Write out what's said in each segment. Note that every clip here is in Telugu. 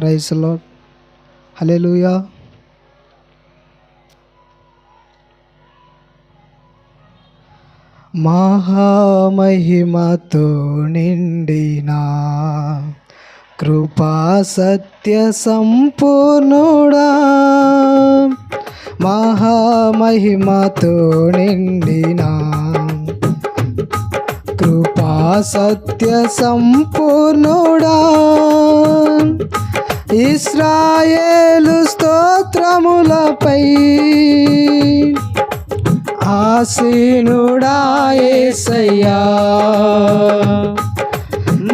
ప్రైస్లో హలెలుయా మహామహిమతో నిండిన కృపా సత్య సంపూర్ణుడా. మహామహిమతో నిండిన కృపా సత్య సంపూర్ణుడా. ఇస్రాయేలు స్తోత్రములపై ఆసీనుడా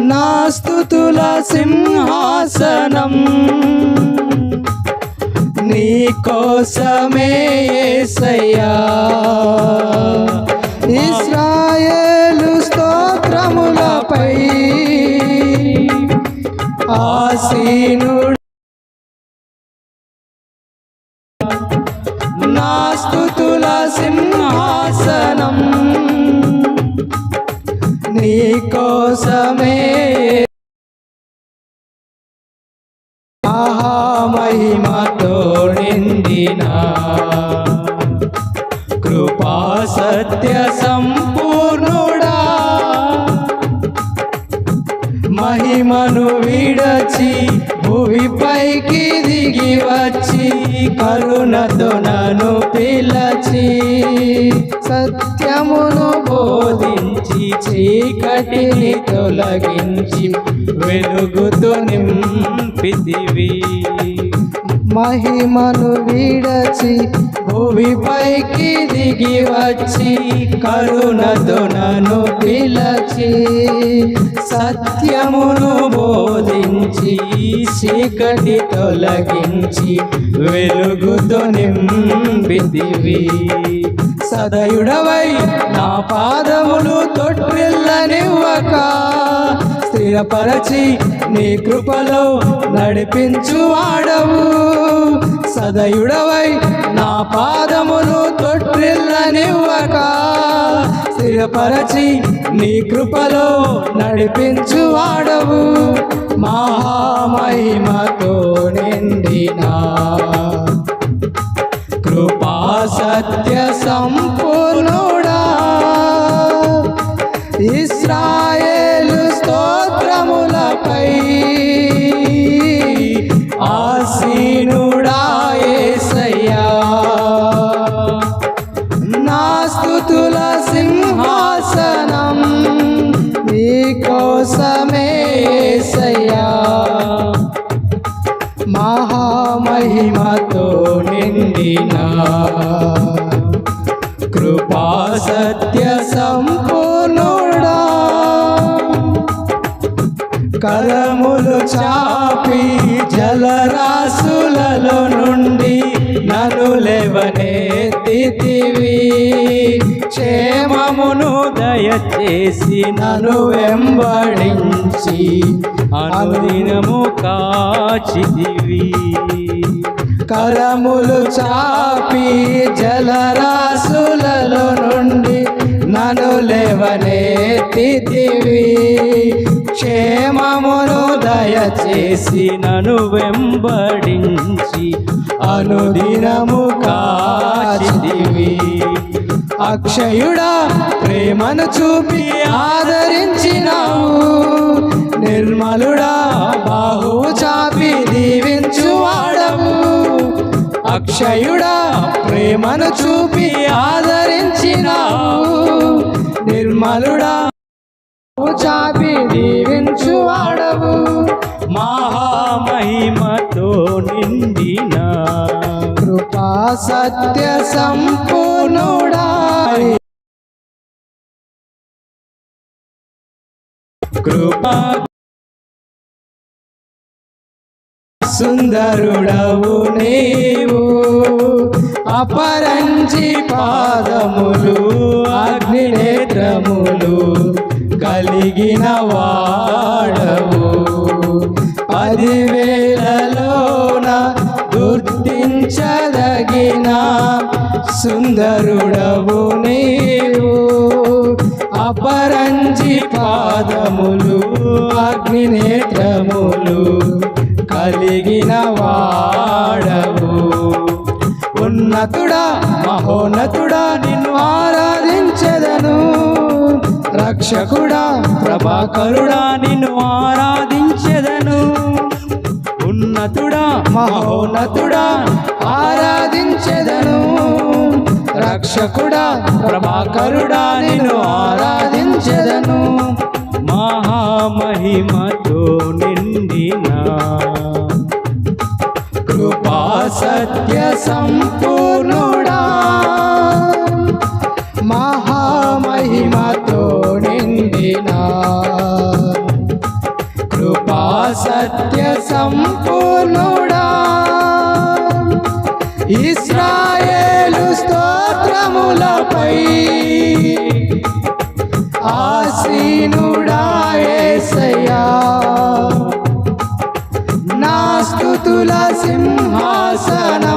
నాస్తుతుల సింహాసనం నీ కోసమే ఏసయ్యా. ఇస్రాయేలు స్తోత్రములపై ఆసీనుడా స్తుతుల సింహాసనం. నీ కోసమే మహిమతో నిందిన కృపా సత్య సంపూర్ణుడా. మహిమను విడచి భూమిపైకి తిరిగి వచ్చి కరుణతో నన్ను పిలచి సత్యమును బోధించి చీకటిని తొలగించి వెలుగుతో నింపితివి. మహిమను విడచి భూమిపైకి దిగి వచ్చి కరుణతో నన్ను పిలచి సత్యమును బోధించి చీకటి తొలగించి వెలుగుతో నింపిదివి సదయుడవై నా పాదములు తొట్టిల్లనివ్వక స్థిరపరచి నీ కృపలో నడిపించువాడవు. సదయుడవై నా పాదములు తొట్టిల్లనివ్వక స్థిరపరచి నీ కృపలో నడిపించు వాడవు మహామహిమతో నిండి మహిమతో నిండిన కృపా సత్య సంపూర్ణుడా. కరములు చాపి జలరాశులలో నుండి నన్ను లేవనెత్తితివి. క్షేమమును దయచేసి నన్ను వెంబడించి అనుదినము కాచితివి. కరములు చాపి జలరాశులలో నుండి నన్ను లేవనెత్తితివి. క్షేమమును దయచేసి నన్ను వెంబడించి అనుదినము కాచితివి. అక్షయుడా ప్రేమను చూపి ఆదరించినావు. నిర్మలుడా బాహు చాపి దీవించు అక్షయుడా ప్రేమను చూపి ఆదరించినావు. నిర్మలుడా చాపి దీవించువాడవు. మహామహిమతో నిండిన సత్య సంపూర్ణుడా. కృపా సుందరుడవు నీవు అపరంజి పాదములు అగ్నినేత్రములు కలిగిన వాడవు. పదివేల సుందరుడవు నీవు అపరంజి పాదములు అగ్ని నేత్రములు కలిగిన వాడవు. ఉన్నతుడా మహోన్నతుడా నిన్ను ఆరాధించెదను. రక్షకుడా ప్రభాకరుడా నిన్ను ఆరాధించెదను. ఉన్నతుడా మహోన్నతుడా రక్షకుడా ప్రభాకరుడా నిన్ను ఆరాధించదను. మహామహిమతో నిండిన కృపా సత్య సంపూర్ణుడా మహామహిమతో నిండిన కృపా సత్య సంపూ దాసీనుడా యేసయ్యా నా స్తుతుల సింహాసనం